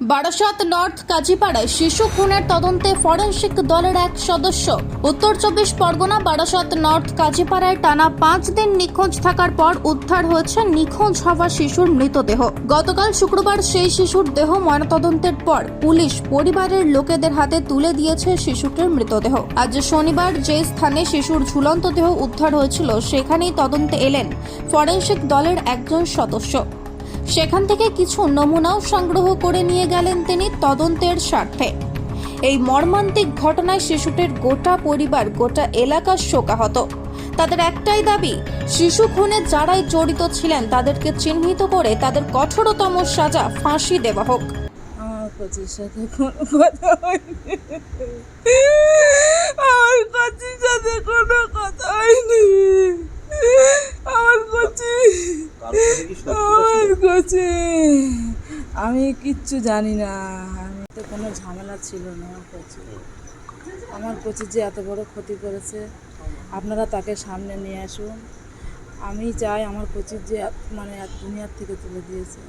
Barasat north কাজীপাড়ায় শিশু খুনের তদন্তে ফরেন্সিক দলের এক সদস্য। উত্তর চব্বিশ পরগনা বারাসাত নর্থ কাজীপাড়ায় টানা পাঁচ দিন নিখোঁজ থাকার পর উদ্ধার হয়েছে নিখোঁজ হওয়া শিশুর মৃতদেহ। গতকাল শুক্রবার সেই শিশুর দেহ ময়নাতদন্তের পর পুলিশ পরিবারের লোকেদের হাতে তুলে দিয়েছে শিশুটির মৃতদেহ। আজ শনিবার যে স্থানে শিশুর ঝুলন্ত দেহ উদ্ধার হয়েছিল, সেখানেই তদন্তে এলেন ফরেন্সিক দলের একজন সদস্য। সেখান থেকে কিছু নমুনাও সংগ্রহ করে নিয়ে গেলেন তিনি তদন্তের স্বার্থে। এই মর্মান্তিক ঘটনায় শিশুটির গোটা পরিবার, গোটা এলাকা শোকাহত। তাদের একটাই দাবি, শিশু খুনে যারাই জড়িত ছিলেন তাদেরকে চিহ্নিত করে তাদের কঠোরতম সাজা ফাঁসি দেওয়া হোক। কোচির সাথে কোনো কথা হয়নি। আমার সাথে কোনো কথা হয়নি। কোচি আমি কিচ্ছু জানি না। আমি তো কোনো ঝামেলা ছিল না আমার কোচি আমার কোচি যে এত বড় ক্ষতি করেছে আপনারা তাকে সামনে নিয়ে আসুন। আমি চাই আমার কোচির যে মানে এক দুনিয়ার থেকে তুলে দিয়েছে।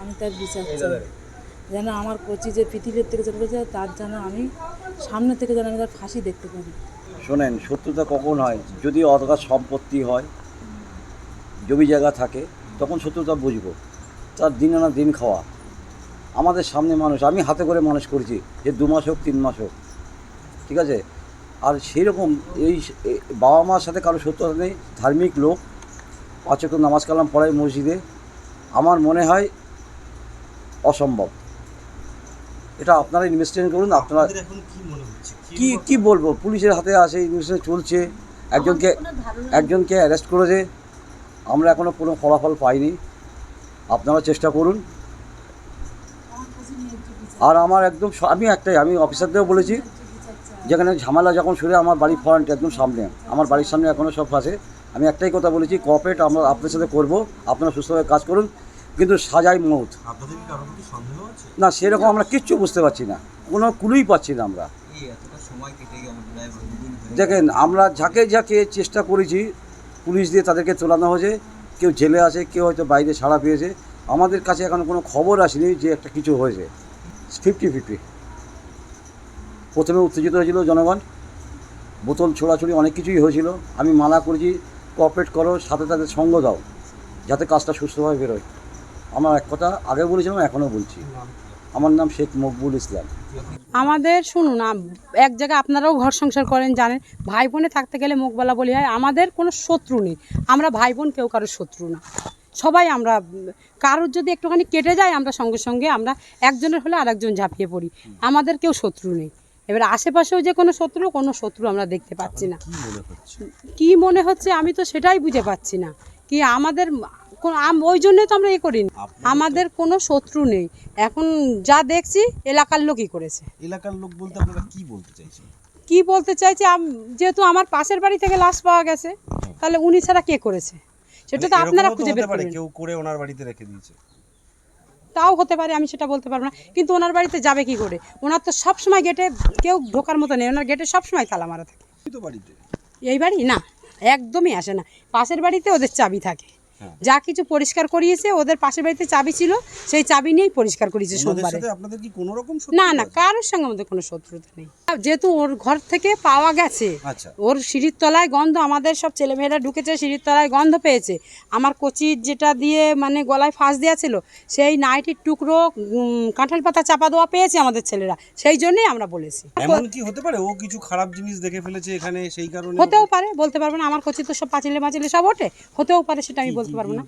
আমি তার বিচার চাই। যেন আমার কোচি যে পৃথিবীর থেকে চলে যায় তার যেন আমি সামনে থেকে যেন আমি তার ফাঁসি দেখতে পারি। শোনেন শত্রুতা কখন হয়? যদি অতকার সম্পত্তি হয় জমি জায়গা থাকে তখন শত্রুতা বুঝব। তার দিন আনা দিন খাওয়া। আমাদের সামনে মানুষ আমি হাতে করে মানুষ করেছি যে দু মাস হোক তিন মাস হোক। ঠিক আছে? আর সেই রকম এই বাবা মার সাথে কারও শত্রুতা নেই ধার্মিক লোক। পাঁচক নামাজ কালাম পড়ায় মসজিদে। আমার মনে হয় অসম্ভব। এটা আপনারা ইনভেস্টিগেশন করুন আপনারা আপনাদের এখন কি কি কি বলব? পুলিশের হাতে আছে ইনভেস্টিগেশন চলছে। একজনকে একজনকে অ্যারেস্ট করেছে। আমরা এখনও কোনো ফলাফল পাইনি। আপনারা চেষ্টা করুন। আর আমার একদম আমি একটাই আমি অফিসারদেরও বলেছি যেখানে ঝামেলা যখন শুরু আমার বাড়ির ফ্রন্ট একদম সামনে আমার বাড়ির সামনে এখনও সব আছে। আমি একটাই কথা বলেছি কোঅপারেট আমরা আপনার সাথে করব আপনারা সুস্থভাবে কাজ করুন। কিন্তু সাজাই মৌত না সেরকম আমরা কিচ্ছু বুঝতে পারছি না। কোনো কুলুই পাচ্ছি না আমরা। দেখেন আমরা যাকে যাকে চেষ্টা করেছি পুলিশ দিয়ে তাদেরকে তোলানো হয়েছে। কেউ জেলে আছে, কেউ হয়তো বাইরে ছাড়া পেয়েছে। আমাদের কাছে এখন কোনো খবর আসেনি যে একটা কিছু হয়েছে। Fifty fifty. প্রথমে উত্তেজিত হয়েছিল জনগণ। বোতল ছোড়াছুড়ি অনেক কিছুই হয়েছিল। আমি মানা করেছি, কোঅপারেট করো, সাথে তাদের সঙ্গ দাও, যাতে কাজটা সুস্থভাবে বেরোয়। আমার এক কথা, আগে বলেছিলাম এখনও বলছি। আমার নাম শেখ মকবুল ইসলাম। আমাদের শুনুন এক জায়গায় আপনারাও ঘর সংসার করেন জানেন ভাই বোনে থাকতে গেলে মুখ বলা বলি হয় আমাদের কোনো শত্রু নেই। আমরা ভাই বোন কেউ কারোর শত্রু না। সবাই আমরা কারোর যদি একটুখানি কেটে যায় আমরা সঙ্গে সঙ্গে আমরা একজনের হলে আরেকজন ঝাঁপিয়ে পড়ি। আমাদের কেউ শত্রু নেই। এবার আশেপাশেও যে কোনো শত্রু কোনো শত্রু আমরা দেখতে পাচ্ছি না। কি মনে হচ্ছে আমি তো সেটাই বুঝে পাচ্ছি না। কি আমাদের ওই জন্যই তো আমরা এ করিনি। আমাদের কোনো শত্রু নেই। এখন যা দেখছি এলাকার লোকই করেছে। এলাকার লোক বলতে আপনারা কি বলতে চাইছেন? কি বলতে চাইছি? যেহেতু আমার পাশের বাড়ি থেকে লাশ পাওয়া গেছে তাহলে উনি ছাড়া কে করেছে? সেটা তো মানে আপনারা খুঁজে বের পারে করবেন কেউ করে ওনার বাড়িতে রেখে দিয়েছে। তাও হতে পারে আমি সেটা বলতে পারব না। কিন্তু ওনার বাড়িতে যাবে কি করে? ওনার তো সব সময় গেটে কেউ ঢোকার মতো নেই। ওনার গেটে সব সময় তালা মারা থাকে। এই বাড়ি? না একদমই আসে না। পাশের বাড়িতে ওদের চাবি থাকে। যা কিছু পরিষ্কার করিয়েছে ওদের পাশের বাড়িতে চাবি ছিল সেই চাবি নিয়েই পরিষ্কার করিয়েছে সোমবারে। না না কারোর সঙ্গে আমাদের কোনো শত্রুতা নেই। যেহেতু ওর ঘর থেকে পাওয়া গেছে আচ্ছা। ওর সিঁড়ির তলায় গন্ধ আমাদের সব ছেলেমেয়েরা ঢুকেছে সিঁড়ির তলায় গন্ধ পেয়েছে। আমার কচির যেটা দিয়ে মানে গলায় ফাঁস দেওয়া ছিল সেই নাইটির টুকরো কাঁঠাল পাতা চাপা দেওয়া পেয়েছে আমাদের ছেলেরা। সেই জন্যই আমরা বলেছি। এমন কি হতে পারে? ও কিছু খারাপ জিনিস দেখে ফেলেছে এখানে সেই কারণে? হতেও পারে বলতে পারব না আমার কচি তো সব পাঁচিলে মাচিলে সব ওঠে। হতেও পারে সেটা আমি বলতে পারব না।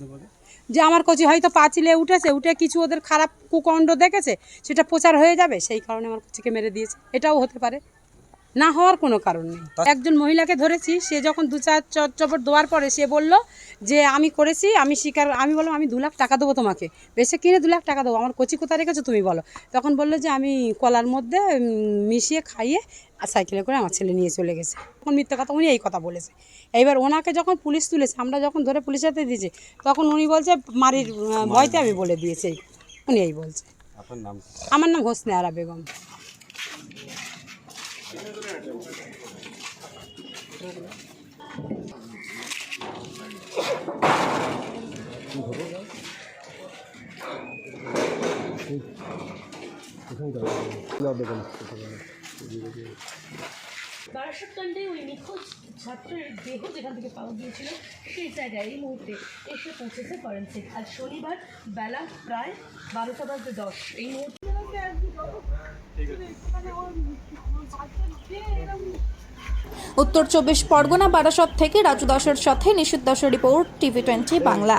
যে আমার কচি হয়তো পাঁচিলে উঠেছে উঠে কিছু ওদের খারাপ কুকণ্ড দেখেছে সেটা প্রচার হয়ে যাবে সেই কারণে আমার কচিকে মেরে দিয়েছে। এটাও হতে পারে। না হওয়ার কোনো কারণ নেই। একজন মহিলাকে ধরেছি সে যখন দু চার চ- চপট দেওয়ার পরে সে বলল যে আমি করেছি আমি স্বীকার আমি বললাম আমি দু লাখ টাকা দেবো তোমাকে। বেশি কিনে দু লাখ টাকা দেবো। আমার কচি কোথায় রেখেছো তুমি বলো। তখন বলল যে আমি কলার মধ্যে মিশিয়ে খাইয়ে আর সাইকেলে করে আমার ছেলে নিয়ে চলে গেছে। তখন মিথ্যে কথা উনি এই কথা বলেছে। এইবার ওনাকে যখন পুলিশ তুলেছে আমরা যখন ধরে পুলিশের হাতে দিয়েছি তখন উনি বলছে মারির ভয়তে আমি বলে দিয়েছি। উনি এই বলছে? আমার নাম হোসনে আরা বেগম। ওই ছাত্রের দেহ যেখান থেকে সেই জায়গায় এই মুহূর্তে এসে পৌঁছেছে শনিবার বেলা প্রায় বারোটা বাজতে দশ। এই মুহূর্তে উত্তর চব্বিশ পরগনা বারাসত থেকে রাজু দাসের সাথে নিষিদ্ধ report TV twenty Bangla.